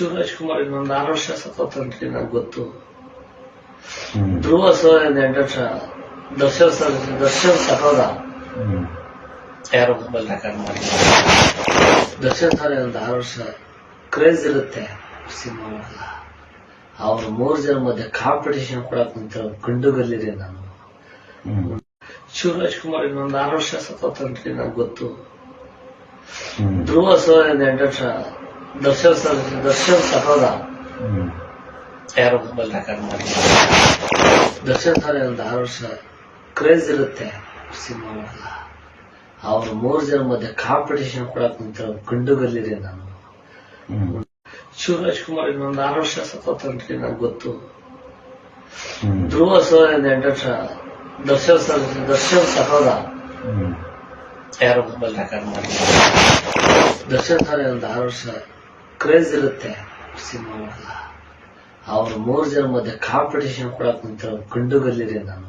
ಶಿವರಾಜ್ ಕುಮಾರ್ ಇನ್ನೊಂದು ಆರು ವರ್ಷ ಸ್ವತಂತ್ರ ನಂಗೆ ಗೊತ್ತು. ಧ್ರುವ ಸರ್ ಎಂಟು ವರ್ಷ ದರ್ಶನ್ ಸರ್ ದರ್ಶನ್ ಸಹೋದ. ಹ್ಮ್. ಯಾರೋ ಮೊಬೈಲ್ ರೆಕಾರ್ಡ್ ಮಾಡಿ ದರ್ಶನ್ ಸರ್ ಒಂದು ಆರು ವರ್ಷ ಕ್ರೇಜ್ ಇರುತ್ತೆ ಸಿನಿಮಾಗಳೆಲ್ಲ ಅವ್ರ ಮೂರು ಜನ ಮಧ್ಯೆ ಕಾಂಪಿಟೇಷನ್ ಕೊಡಕ್ ನಿಂತ ಗಂಡುಗಲ್ಲಿದೆ ನಾನು. ಸುರೇಶ್ ಶಿವರಾಜ್ ಕುಮಾರ್ ಇನ್ನೊಂದು ಆರು ವರ್ಷ ಸ್ವತಂತ್ರ ನಂಗೆ ಗೊತ್ತು. ಧ್ರುವ ಸರ್ ಎಂಟು ವರ್ಷ ದರ್ಶನ್ ದರ್ಶನ್ ಸಹೋದ ಯಾರೋ ಮೊಬೈಲ್ ರೆಕಾರ್ಡ್ ಮಾಡಿ ದರ್ಶನ್ ಸರ್ ಒಂದು ಆರು ವರ್ಷ ಕ್ರೇಜ್ ಇರುತ್ತೆ. ಸಿನಿಮಾಗಳೆಲ್ಲ ಅವ್ರ ಮೂರು ಜನ ಮಧ್ಯೆ ಕಾಂಪಿಟೇಷನ್ ಕೊಡಕ್ ಗಂಡು ಗಂಡುಗಲ್ಲಿದೆ ನಾನು. ಶಿವರಾಜ್ ಕುಮಾರ್ ಇನ್ನೊಂದು ಆರು ವರ್ಷ ಸತೋತಂತ್ರಿ ನಂಗೆ ಗೊತ್ತು. ಧ್ರುವ ಸರ್ ಎಂಟು ವರ್ಷ ದರ್ಶನ್ ಸರ್ ದರ್ಶನ್ ಸಹೋದ ಯಾರೋ ಮೊಬೈಲ್ ರೆಕಾರ್ಡ್ ಮಾಡಿ ದರ್ಶನ್ ಸರ್ ಒಂದು ಆರು ವರ್ಷ ಕ್ರೇಜ್ ಇರುತ್ತೆ ಮಾಡಲ್ಲ ಅವ್ರ ಮೂರ್ ಜನ ಮಧ್ಯೆ ಕಾಂಪಿಟೇಷನ್ ಕೊಡಕ್ ನಿಂತ ಕಂಡುಗಲ್ಲಿರಿ ನಾನು.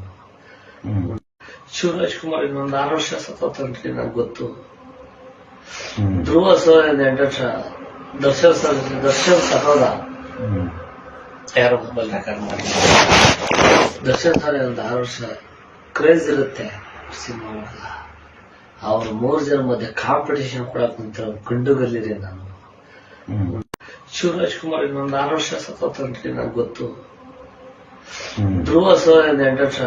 ಶಿವರಾಜ್ ಕುಮಾರ್ ಇನ್ನೊಂದು ಆರು ವರ್ಷ ಸತೋತಂತ್ರಿ ನಂಗೆ ಗೊತ್ತು. ಧ್ರುವ ಸರ್ ಎಂಟು ವರ್ಷ ದರ್ಶನ್ ಸರ್ ದರ್ಶನ್ ಸಹೋದ ಯಾರೋ ಮೊಬೈಲ್ ರೆಕಾರ್ಡ್ ಮಾಡಿ ದರ್ಶನ್ ಸರ್ ಒಂದು ಆರು ವರ್ಷ ಕ್ರೇಜ್ ಇರುತ್ತೆ ಸಿನಿಮಾಗಳೆಲ್ಲ. ಅವ್ರ ಮೂರ್ ಜನ ಮಧ್ಯೆ ಕಾಂಪಿಟೇಷನ್ ಕೊಡಕ್ ನಿಂತ ಕಂಡುಗಲ್ಲಿರಿ ನಾನು. ಶಿವರಾಜ್ ಕುಮಾರ್ ಇನ್ನೊಂದು ಆರು ವರ್ಷ ಸತೋತಂತ್ರಿ ನನಗೆ ಗೊತ್ತು. ಧ್ರುವ ಸರ್ ಎಂಟು ವರ್ಷ.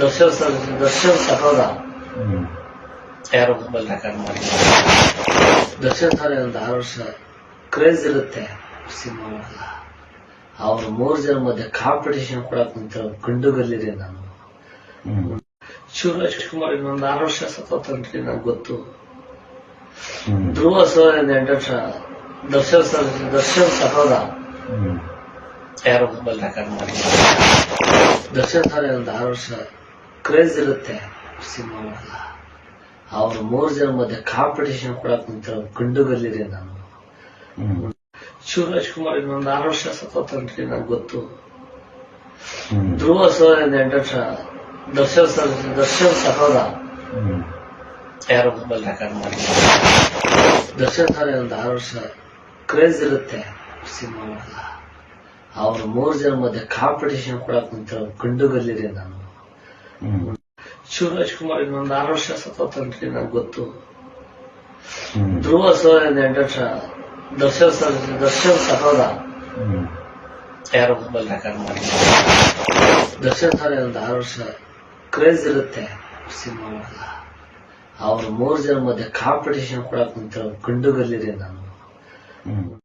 ದರ್ಶನ್ ಸರ್ ದರ್ಶನ್ ಸಹೋದ ಯಾರು ಮೊಬೈಲ್ ರೆಕಾರ್ಡ್ ಮಾಡಿ ದರ್ಶನ್ ಸರ್ ಒಂದು ಆರು ವರ್ಷ. ಕ್ರೇಜ್ ಇರುತ್ತೆ. ಸಿನಿಮಾಗಳೆಲ್ಲ ಅವ್ರ ಮೂರು ಜನ ಮಧ್ಯೆ ಕಾಂಪಿಟೇಷನ್ ಕೊಡಕ್ ನಿಂತ ಗಂಡುಗಲ್ಲಿದೆ ನಾನು. ಸುರೇಶ್ ಶಿವರಾಜ್ ಕುಮಾರ್ ಇನ್ನೊಂದು ಆರು ವರ್ಷ ಸತೋತಂತ್ರಿ ನನಗೆ ಗೊತ್ತು. ಧ್ರುವ ಸರ್ ಎಂಟು ವರ್ಷ. ದರ್ಶನ್ ಸರ್ ದರ್ಶನ್ ಸಹೋದ ಯಾರೋ ಮೊಬೈಲ್ ರೆಕಾರ್ಡ್ ಮಾಡಿ ದರ್ಶನ್ ಸರ್ ಒಂದು ಆರು ವರ್ಷ ಕ್ರೇಜ್ ಇರುತ್ತೆ. ಸಿನಿಮಾಗಳೆಲ್ಲ. ಅವ್ರ ಮೂರು ಜನ ಮಧ್ಯೆ ಕಾಂಪಿಟೇಷನ್ ಕೊಡಕ್ ನಿಂತ ಗಂಡುಗಲ್ಲಿದೆ ನಾನು. ಶಿವರಾಜ್ ಕುಮಾರ್ ಇನ್ನೊಂದು ಆರು ವರ್ಷ ಸತೋತಂತ್ರಿ ನಂಗೆ ಗೊತ್ತು. ಧ್ರುವ ಸರ್ ಎಂಟು ವರ್ಷ. ದರ್ಶನ್ ಸರ್ ದರ್ಶನ್ ಸಹೋದ ಯಾರೋ ಮೊಬೈಲ್ ರೆಕಾರ್ಡ್ ಮಾಡಿ ದರ್ಶನ್ ಸರ್ ಒಂದು ಆರು ವರ್ಷ ಕ್ರೇಜ್ ಇರುತ್ತೆ. ಸಿನಿಮಾಗಳೆಲ್ಲ. ಅವ್ರ ಮೂರ್ ಜನ ಮಧ್ಯೆ ಕಾಂಪಿಟೇಷನ್ ಕೂಡ ಕುಂತ ಕಂಡುಗಲ್ಲಿರಿ ನಾನು. ಶಿವರಾಜ್ ಕುಮಾರ್ ಇನ್ನೊಂದು ಆರು ವರ್ಷ ಸತೋತಂತ್ರಿ ನಂಗೆ ಗೊತ್ತು. ಧ್ರುವ ಸರ್ ಎಂಟು ವರ್ಷ ದರ್ಶನ್ ಸರ್ ದರ್ಶನ್ ಸಹೋದ ಯಾರೋ ಮೊಬೈಲ್ ರೆಕಾರ್ಡ್ ಮಾಡಿ ದರ್ಶನ್ ಸರ್ ಒಂದು ಆರು ವರ್ಷ ಕ್ರೇಜ್ ಇರುತ್ತೆ ಸಿನಿಮಾಗಳೆಲ್ಲ. ಅವ್ರ ಮೂರ್ ಜನ ಮಧ್ಯೆ ಕಾಂಪಿಟೇಷನ್ ಕುಂತ್ರು ಗಂಡು ಗಲ್ಲಿರಿ ನಾನು. Mm.